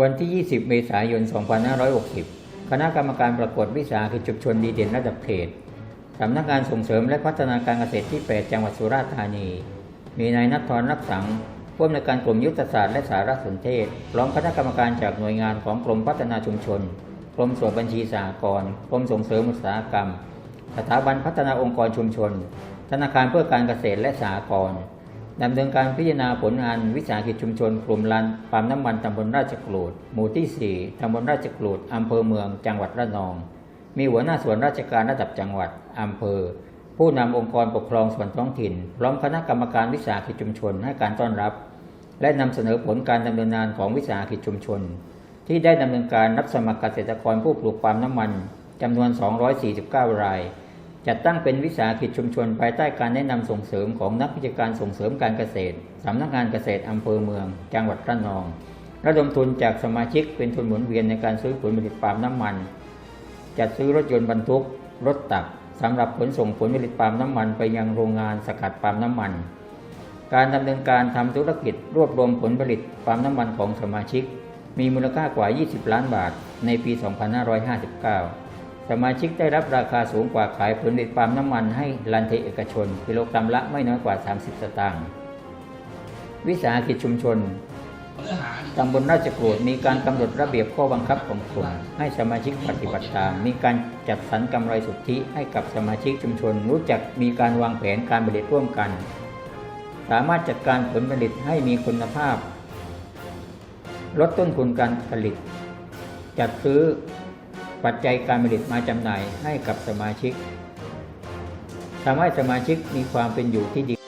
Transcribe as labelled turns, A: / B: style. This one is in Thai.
A: วันที่ 20 เมษายน 2560 คณะกรรมการประกวดวิสาหกิจชุมชนดีเด่นระดับเขตสำนักงานส่งเสริมและพัฒนาการเกษตรที่ 8 จังหวัดสุราษฎร์ธานี มีนายนัทธรรักสังผู้อำนวยการกลุ่มยุทธศาสตร์และสารสนเทศพร้อมคณะกรรมการจากหน่วยงานของกรมพัฒนาชุมชน กรมสวดบัญชีสหกรณ์ กรมส่งเสริมอุตสาหกรรม สถาบันพัฒนาองค์กรชุมชน ธนาคารเพื่อการเกษตรและสหกรณ์ ดำเนินการพิจารณาผลงานวิสาหกิจชุมชนกลุ่มลานปาล์มน้ำมันตำบลราชกรูดหมู่ที่ 4ตำบลราชกรูดอำเภอเมือง จังหวัดระนอง มีหัวหน้าส่วนราชการระดับจังหวัดอำเภอ ผู้นำองค์กรปกครองส่วนท้องถิ่น พร้อมคณะกรรมการวิสาหกิจชุมชนให้การต้อนรับ และนำเสนอผลการดำเนินงานของวิสาหกิจชุมชน ที่ได้ดำเนินการรับสมัครเกษตรกรผู้ปลูกปาล์มน้ำมันจำนวน 249 ราย จัดตั้งเป็นวิสาหกิจชุมชนภายใต้การแนะนำส่งเสริมของนักวิชาการส่งเสริมการเกษตรสำนักงานเกษตรอำเภอเมือง จังหวัดระนอง ระดมทุนจากสมาชิกเป็นทุนหมุนเวียนในการซื้อผลผลิตปาล์มน้ำมัน จัดซื้อรถยนต์บรรทุก รถตักสำหรับขนส่งผลผลิตปาล์มน้ำมันไปยังโรงงานสกัดปาล์มน้ำมัน การดำเนินการทำธุรกิจรวบรวมผลผลิตปาล์มน้ำมันของสมาชิก มีมูลค่ากว่า 20 ล้านบาท ในปี 2559 สมาชิกได้รับราคาสูงกว่าขายผลิตปาล์มน้ำมันให้ลันเทเอกชน กิโลกรัมละไม่น้อยกว่า 30 สตางค์ วิสาหกิจชุมชนตำบลราชกรูดมีการกำหนดระเบียบข้อบังคับของกลุ่มให้สมาชิกปฏิบัติตาม มีการจัดสรรกำไรสุทธิให้กับสมาชิกชุมชน รู้จักมีการวางแผนการผลิตร่วมกัน สามารถจัดการผลผลิตให้มีคุณภาพ ลดต้นทุนการผลิต จัดซื้อ ปัจจัยการผลิตมาจำหน่ายให้กับสมาชิกทำให้สมาชิกมีความเป็นอยู่ที่ดี